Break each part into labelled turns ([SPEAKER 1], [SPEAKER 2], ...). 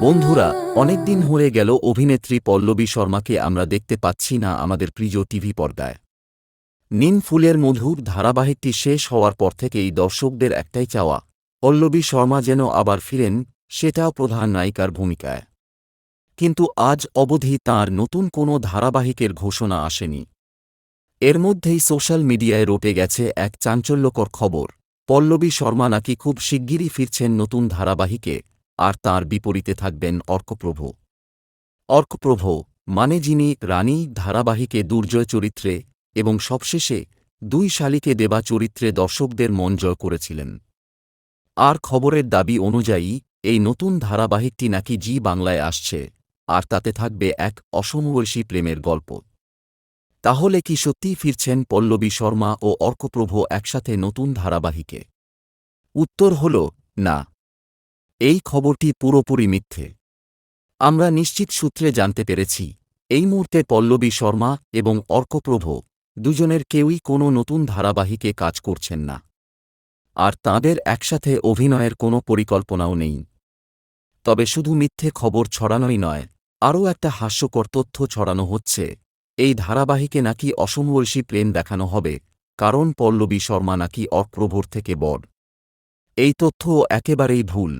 [SPEAKER 1] বন্ধুরা, অনেকদিন হয়ে গেল অভিনেত্রী পল্লবী শর্মাকে আমরা দেখতে পাচ্ছি না আমাদের প্রিয় টিভি পর্দায়। নিন ফুলের মধুর ধারাবাহিকটি শেষ হওয়ার পর থেকেই দর্শকদের একটাই চাওয়া, পল্লবী শর্মা যেন আবার ফিরেন, সেটাও প্রধান নায়িকার ভূমিকায়। কিন্তু আজ অবধি তার নতুন কোনো ধারাবাহিকের ঘোষণা আসেনি। এর মধ্যেই সোশ্যাল মিডিয়ায় রটে গেছে এক চাঞ্চল্যকর খবর, পল্লবী শর্মা নাকি খুব শিগগিরই ফিরছেন নতুন ধারাবাহিকে। আর তার বিপরীতে থাকবেন অর্কপ্রভ। অর্কপ্রভ মানে যিনি রানী, ধারাবাহিকে দুর্জয় চরিত্রে এবং সবশেষে দুই শালিকে দেবা চরিত্রে দর্শকদের মন জয় করেছিলেন। আর খবরের দাবি অনুযায়ী, এই নতুন ধারাবাহিকটি নাকি জি বাংলায় আসছে, আর তাতে থাকবে এক অসমবয়সী প্রেমের গল্প। তাহলে কি সত্যিই ফিরছেন পল্লবী শর্মা ও অর্কপ্রভ একসাথে নতুন ধারাবাহিকে? উত্তর হল, না। এই খবরটি পুরোপুরি মিথ্যে। আমরা নিশ্চিত সূত্রে জানতে পেরেছি, এই মুহূর্তে পল্লবী শর্মা এবং অর্কপ্রভ দুজনের কেউই কোনো নতুন ধারাবাহিকে কাজ করছেন না। আর তাঁদের একসাথে অভিনয়ের কোনো পরিকল্পনাও নেই। তবে শুধু মিথ্যে খবর ছড়ানোই নয়, আরও একটা হাস্যকর তথ্য ছড়ানো হচ্ছে। এই ধারাবাহিকে নাকি অসমবয়সী প্রেম দেখানো হবে, কারণ পল্লবী শর্মা নাকি অর্কপ্রভর থেকে বড়। এই তথ্য একেবারেই ভুল।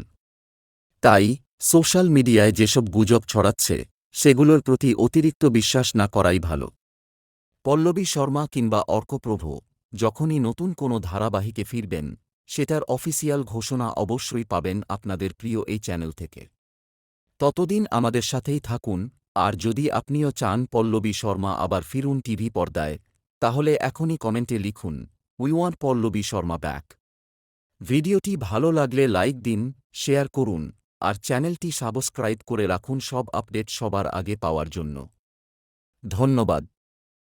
[SPEAKER 1] তাই, সোশ্যাল মিডিয়ায় যেসব গুজব ছড়াচ্ছে, সেগুলোর প্রতি অতিরিক্ত বিশ্বাস না করাই ভালো। পল্লবী শর্মা কিংবা অর্কপ্রভ যখনই নতুন কোনো ধারাবাহিকে ফিরবেন, সেটার অফিসিয়াল ঘোষণা অবশ্যই পাবেন আপনাদের প্রিয় এই চ্যানেল থেকে। ততদিন আমাদের সাথেই থাকুন, আর যদি আপনিও চান পল্লবী শর্মা আবার ফিরুন টিভি পর্দায়, তাহলে এখনই কমেন্টে লিখুন we want Pallavi Sharma back ভিডিওটি ভালো লাগলে লাইক দিন, শেয়ার করুন। আর চ্যানেলটি সাবস্ক্রাইব করে রাখুন সব আপডেট সবার আগে পাওয়ার জন্য। ধন্যবাদ।